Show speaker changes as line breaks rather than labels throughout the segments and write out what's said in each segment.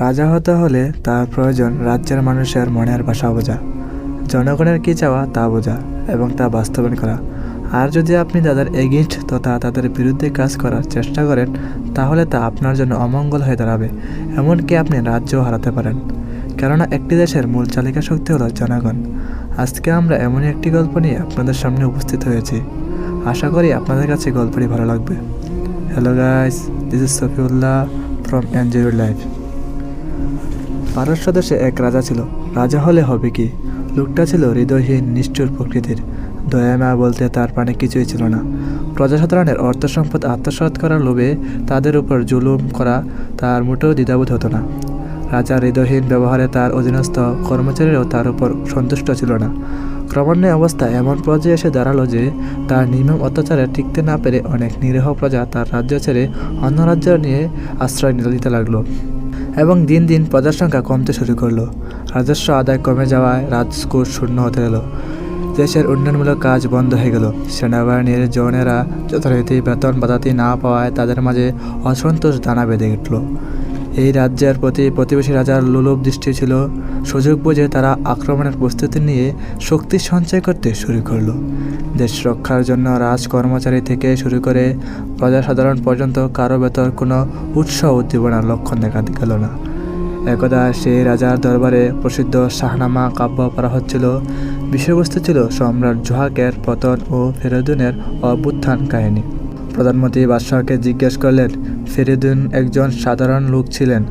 রাজা হতে হলে তার প্রয়োজন রাজ্যের মানুষের মনের ভাষা বোঝা, জনগণের কী চাওয়া তা বোঝা এবং তা বাস্তবায়ন করা। আর যদি আপনি তাদের এগেইনস্ট তথা তাদের বিরুদ্ধে কাজ করার চেষ্টা করেন, তাহলে তা আপনার জন্য অমঙ্গল হয়ে দাঁড়াবে, এমনকি আপনি রাজ্যও হারাতে পারেন। কেননা একটি দেশের মূল চালিকা শক্তি হলো জনগণ। আজকে আমরা এমনই একটি গল্প নিয়ে আপনাদের সামনে উপস্থিত হয়েছি। আশা করি আপনাদের কাছে গল্পটি ভালো লাগবে। Hello guys this is Safiullah from enjoy life পারস্য দেশে এক রাজা ছিল। রাজা হলে হবে কি? লোকটা ছিল হৃদয়হীন, নিষ্ঠুর প্রকৃতির। দয়ামা বলতে তার প্রাণে কিছুই ছিল না। প্রজাসাধারণের অর্থ সম্পদ আত্মসাৎ করার লোভে তাদের উপর জুলুম করা তার মোটেও দ্বিধাবোধ হতো না। রাজার হৃদয়হীন ব্যবহারে তার অধীনস্থ কর্মচারীরাও তার উপর সন্তুষ্ট ছিল না। ক্রমান্বয়ে অবস্থা এমন পর্যায়ে এসে দাঁড়াল যে তার নির্মম অত্যাচারে টিকতে না পেরে অনেক নিরীহ প্রজা তার রাজ্য ছেড়ে অন্য রাজ্য নিয়ে আশ্রয় নিতে লাগল। এবং দিন দিন প্রজার সংখ্যা কমতে শুরু করল। রাজস্ব আদায় কমে যাওয়ায় রাজকোষ শূন্য হতে এলো দেশের উন্নয়নমূলক কাজ বন্ধ হয়ে গেল। সেনাবাহিনীর জওয়ানেরা যথারীতি বেতন বাদাতি না পাওয়ায় তাদের মাঝে অসন্তোষ দানা বেঁধে উঠল। এই রাজ্যের প্রতি প্রতিবেশী রাজার লোলভ দৃষ্টি ছিল। সুযোগ বুঝে তারা আক্রমণের প্রস্তুতি নিয়ে শক্তি সঞ্চয় করতে শুরু করল। দেশ রক্ষার জন্য রাজ কর্মচারী থেকে শুরু করে প্রজাসাধারণ পর্যন্ত কারও ভেতর কোনো উৎসাহ উদ্দীপনার লক্ষণ দেখা গেল না। একদা সেই রাজার দরবারে প্রসিদ্ধ শাহনামা কাব্য পড়া হচ্ছিল। বিষয়বস্তু ছিল সম্রাট জোহাকের পতন ও ফেরুদুনের অভ্যুত্থান কাহিনী। প্রধানমন্ত্রী বাদশাহকে জিজ্ঞেস করলেন ফেরিদুন একজন সাধারণ লোক ছিলেন।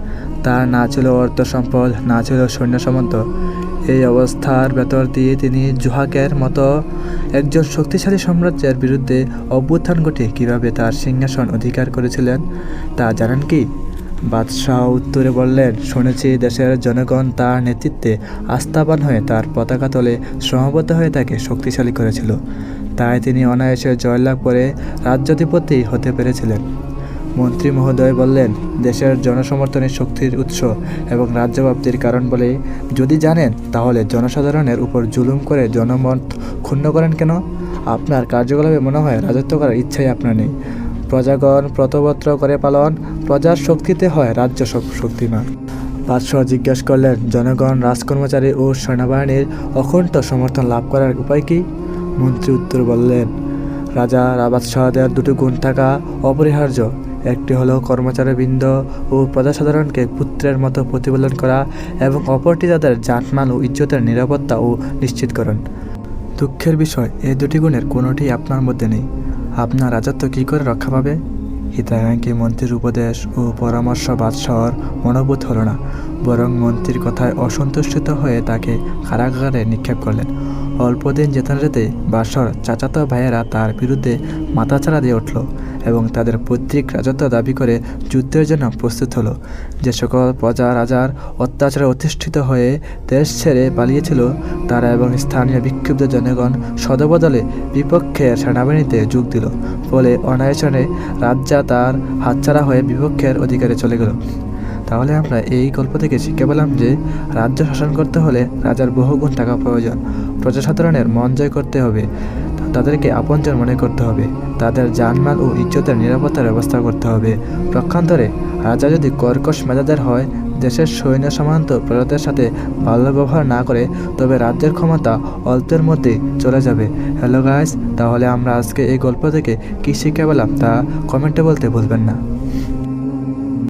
তার না ছিল অর্থ সম্পদ, না ছিল সৈন্য সামন্ত এই অবস্থার ভেতর দিয়ে তিনি জোহাকের মতো একজন শক্তিশালী সাম্রাজ্যের বিরুদ্ধে অভ্যুত্থান ঘটে কীভাবে তার সিংহাসন অধিকার করেছিলেন তা জানেন কি? বাদশাহ উত্তরে বললেন, শুনেছি দেশের জনগণ তার নেতৃত্বে আস্থাবান হয়ে তার পতাকা তলে সমাবদ্ধ হয়ে তাকে শক্তিশালী করেছিল। তাই তিনি অনায়াসে জয়লাভ করে রাজ্যাধিপতি হতে পেরেছিলেন। মন্ত্রী মহোদয় বললেন, দেশের জনসমর্থনের শক্তির উৎস এবং রাজ্যব্যাপ্তির কারণ বলে যদি জানেন, তাহলে জনসাধারণের উপর জুলুম করে জনমত ক্ষুণ্ণ করেন কেন? আপনার কার্যকলাপে মনে হয় রাজত্ব করার ইচ্ছাই আপনার নেই। প্রজাগণ প্রতবত্র করে পালন প্রজার শক্তিতে হয় রাজ্য শক- শক্তিমান। বাদশাহ জিজ্ঞেস করলেন, জনগণ, রাজকর্মচারী ও সেনাবাহিনীর অখণ্ড সমর্থন লাভ করার উপায় কী? মন্ত্রী উত্তর বললেন, রাজা বাদশাহদের দুটো গুণ থাকা অপরিহার্য। একটি হলো কর্মচারীবৃন্দ ও প্রজাসাধারণকে পুত্রের মতো প্রতিপালন করা এবং অপরটি তাদের জানমাল ও ইজ্জতের নিরাপত্তা ও নিশ্চিতকরণ। দুঃখের বিষয়, এই দুটি গুণের কোনোটি আপনার মধ্যে নেই। আপনার রাজত্ব কী করে রক্ষা পাবে? হিতাকাঙ্ক্ষী মন্ত্রীর উপদেশ ও পরামর্শ বাদশাহর মনোবোধ হল না, বরং মন্ত্রীর কথায় অসন্তুষ্ট হয়ে তাকে কারাগারে নিক্ষেপ করলেন। অল্পদিন যেতে যেতে বাদশাহর চাচাতো ভাইয়েরা তার বিরুদ্ধে মাথাচাড়া দিয়ে উঠল এবং তাদের পৈতৃক রাজত্ব দাবি করে যুদ্ধের জন্য প্রস্তুত হলো। যে সকল প্রজা রাজার অত্যাচারে অধিষ্ঠিত হয়ে দেশ ছেড়ে পালিয়েছিল, তারা এবং স্থানীয় বিক্ষুব্ধ জনগণ সদবদলে বিপক্ষের সেনাবাহিনীতে যোগ দিল। ফলে অনায়াসনে রাজ্যা তার হাতছাড়া হয়ে বিপক্ষের অধিকারে চলে গেল। তাহলে আমরা এই গল্প থেকে শিখে পেলাম যে রাজ্য শাসন করতে হলে রাজার বহুগুণ টাকা প্রয়োজন। প্রজাসাধারণের মন জয় করতে হবে। তাদেরকে আপনজন মনে করতে হবে। তাদের জানমাল ও ইজ্জতের নিরাপত্তার ব্যবস্থা করতে হবে। পক্ষান্তরে রাজা যদি কর্কশ মেজাজের হয়, দেশের সৈন্য সামান্ত প্রজাদের সাথে ভালো ব্যবহার না করে, তবে রাজ্যের ক্ষমতা অল্পের মধ্যে চলে যাবে। হ্যালো গাইস, তাহলে আমরা আজকে এই গল্প থেকে কী শিখে পেলাম তা কমেন্টে বলতে ভুলবেন না।